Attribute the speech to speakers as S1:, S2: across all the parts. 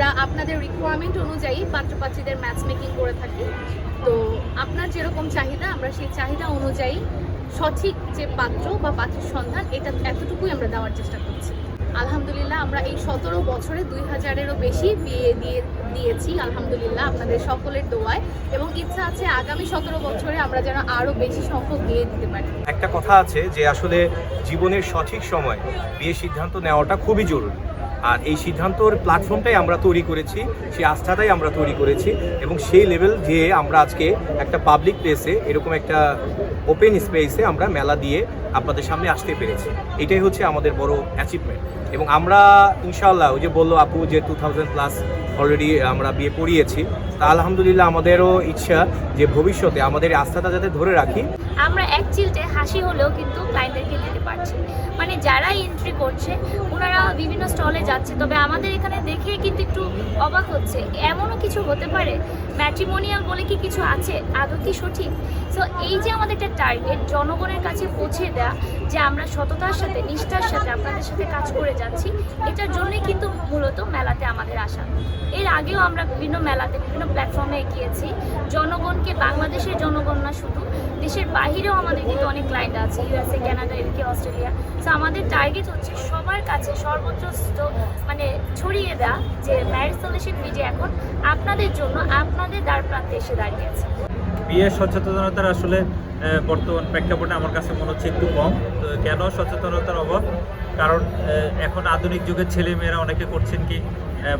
S1: আমরা আপনাদের রিকোয়ারমেন্ট অনুযায়ী পাত্রপাত্রীদের ম্যাচ মেকিং করে থাকি। তো আপনার যেরকম চাহিদা, আমরা সেই চাহিদা অনুযায়ী সঠিক যে পাত্র বা পাত্রের সন্ধান, এটা এতটুকুই আমরা দেওয়ার চেষ্টা করছি। আলহামদুলিল্লাহ, আমরা এই সতেরো বছরে দুই হাজারেরও বেশি বিয়ে দিয়ে, দিয়েছি, আলহামদুলিল্লাহ, আপনাদের সকলের দোয়ায়। এবং ইচ্ছা আছে আগামী সতেরো বছরে আমরা যেন আরও বেশি সংখ্যক বিয়ে দিতে পারি।
S2: একটা কথা আছে যে আসলে জীবনের সঠিক সময় বিয়ে সিদ্ধান্ত নেওয়াটা খুবই জরুরি। আর এই সিদ্ধান্তর প্ল্যাটফর্মটাই আমরা তৈরি করেছি, সেই আস্থাটাই আমরা তৈরি করেছি এবং সেই লেভেল যে আমরা আজকে একটা পাবলিক প্লেসে এরকম একটা ওপেন স্পেসে আমরা মেলা দিয়ে আপনাদের সামনে আসতে পেরেছি। এটাই হচ্ছে আমাদের বড় অ্যাচিভমেন্ট এবং আমরা ইনশাল্লাহ ওই যে বলল আপু যে টু থাউজেন্ড প্লাস অলরেডি আমরা বিয়ে পড়িয়েছি, তা আলহামদুলিল্লাহ আমাদেরও ইচ্ছা যে ভবিষ্যতে আমাদের আস্থাটা যাতে ধরে রাখি।
S3: আমরা এক চিলটে হাসি হলেও কিন্তু ক্লায়েন্টদেরকে পারছি। মানে যারা এন্ট্রি করছে, ওনারা বিভিন্ন স্টলে যাচ্ছে। তবে আমাদের এখানে দেখে কিন্তু একটু অবাক হচ্ছে। এমনও কিছু হতে পারে? ম্যাট্রিমোনিয়াল বলে কি কিছু আছে? আদৌ কি সঠিক? সো এই যে আমাদের একটা টার্গেট জনগণের কাছে পৌঁছে দেওয়া যে আমরা সততার সাথে, নিষ্ঠার সাথে আপনাদের সাথে কাজ করে যাচ্ছি, এটার জন্যই কিন্তু মূলত মেলাতে আমাদের আসা। এর আগেও আমরা বিভিন্ন মেলাতে, বিভিন্ন প্ল্যাটফর্মে গিয়েছি। জনগণকে, বাংলাদেশের জনগণ না শুধু, দেশের বাহিরেও আমাদের কিন্তু অনেক ক্লায়েন্ট আছে। USA Canada UK Australia. তো আমাদের টার্গেট হচ্ছে সবার কাছে সর্বোচ্চ মানে ছড়িয়ে দেওয়া যে ম্যারিজ সলিউশন মিডিয়া এখন আপনাদের জন্য, আপনাদের দ্বার প্রান্তে এসে দাঁড়িয়েছে।
S4: বিয়ের সচেতনতার আসলে বর্তমান প্রেক্ষাপটে আমার কাছে মনে হচ্ছে একটু কম। তো কেন সচেতনতার অভাব? কারণ এখন আধুনিক যুগের ছেলে মেয়েরা অনেকে করছেন কি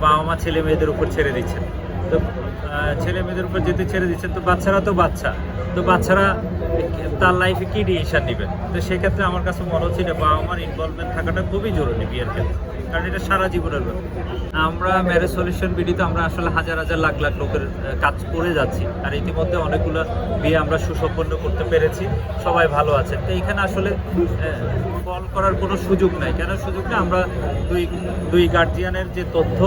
S4: বাবা মা ছেলে মেয়েদের উপর ছেড়ে দিচ্ছেন। তো ছেলে মেয়েদের উপর যেতে ছেড়ে দিচ্ছেন তো বাচ্চারা তো বাচ্চা। তো বাচ্চারা তার লাইফে কি ডিসিশন নেবেন তো সেক্ষেত্রে আমার কাছে মনে হচ্ছে যে বাবা মার ইনভলভমেন্ট থাকাটা খুবই জরুরি বিয়ের ক্ষেত্রে, কারণ এটা সারা জীবনের আমরা ম্যারেজ সলিউশন বিডিতে আমরা আসলে হাজার হাজার লাখ লাখ লোকের কাজ করে যাচ্ছি, আর ইতিমধ্যে অনেকগুলো বিয়ে আমরা সুসম্পন্ন করতে পেরেছি, সবাই ভালো আছেন। তো এখানে আসলে কল করার কোনো সুযোগ নাই। কেন সুযোগ নেই আমরা দুই দুই গার্জিয়ানের যে তথ্য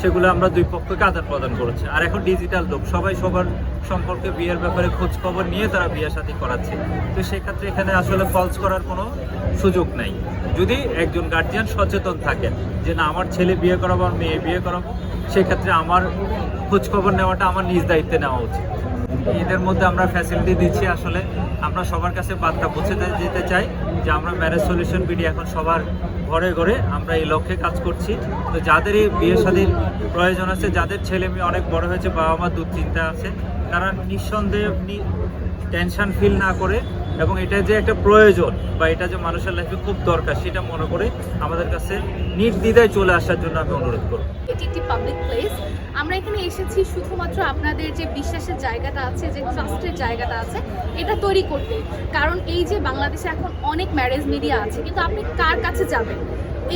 S4: সেগুলো আমরা দুই পক্ষকে আদান প্রদান করেছি। আর এখন ডিজিটাল লোক, সবাই সবার সম্পর্কে বিয়ের ব্যাপারে খোঁজ খবর নিয়ে তারা বিয়ে সাথী করাচ্ছে। তো সেক্ষেত্রে এখানে আসলে ফলস করার কোনো সুযোগ নাই। যদি একজন গার্জিয়ান সচেতন থাকেন যে, না, আমার ছেলে বিয়ে করাবো আর মেয়ে বিয়ে করাবো, সেক্ষেত্রে আমার খোঁজ খবর নেওয়াটা আমার নিজ দায়িত্বে নেওয়া উচিত। এদের মধ্যে আমরা ফ্যাসিলিটি দিচ্ছি আসলে। আমরা সবার কাছে বার্তা পৌঁছে দিতে চাই। যে আমরা ম্যারেজ সলিউশন বিডি এখন সবার ঘরে ঘরে আমরা এই লক্ষ্যে কাজ করছি। তো যাদেরই বিয়ে শাদীর প্রয়োজন আছে, যাদের ছেলে মেয়ে অনেক বড় হয়েছে, বাবা মা দুশ্চিন্তা আছে, তারা নিঃসন্দেহে টেনশন ফিল না করে এবং এটা যে একটা প্রয়োজন বা এটা যে মানুষের লাইফে খুব দরকার, সেটা মনে করে আমাদের কাছে নির্দ্বিধায় চলে আসার জন্য আমি অনুরোধ করব।
S1: এটি একটি পাবলিক প্লেস আমরা এখানে এসেছি শুধুমাত্র আপনাদের যে বিশ্বাসের জায়গাটা আছে, যে ট্রাস্টের জায়গাটা আছে, এটা তৈরি করতে। কারণ এই যে বাংলাদেশে এখন অনেক ম্যারেজ মিডিয়া আছে, কিন্তু আপনি কার কাছে যাবেন?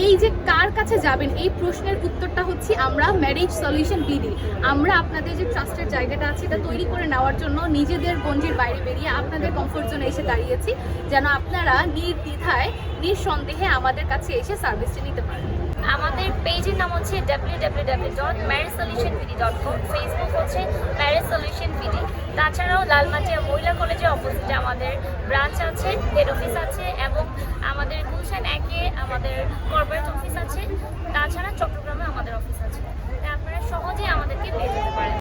S1: এই যে কার কাছে যাবেন, এই প্রশ্নের উত্তরটা হচ্ছে আমরা ম্যারেজ সলিউশন বিডি আমরা আপনাদের যে ট্রাস্টের জায়গাটা আছে, এটা তৈরি করে নেওয়ার জন্য নিজেদের গঞ্জির বাইরে বেরিয়ে আপনাদের কমফোর্ট জোনে এসে দাঁড়িয়েছি, যেন আপনারা নির্দ্বিধায়, নিঃসন্দেহে আমাদের কাছে এসে সার্ভিসটা নিতে পারেন।
S3: আমাদের পেজের নাম হচ্ছে W W W dot marriage solution BD dot com Facebook হচ্ছে ম্যারেজ তাছাড়াও লালমাটিয়া মহিলা কলেজে অপোজিটে আমাদের ব্রাঞ্চ আছে হেড অফিস আছে এবং আমাদের গুলশান একে আমাদের কর্পোরেট অফিস আছে। তাছাড়া চট্টগ্রামে আমাদের অফিস আছে। আপনারা সহজেই আমাদেরকে পেয়ে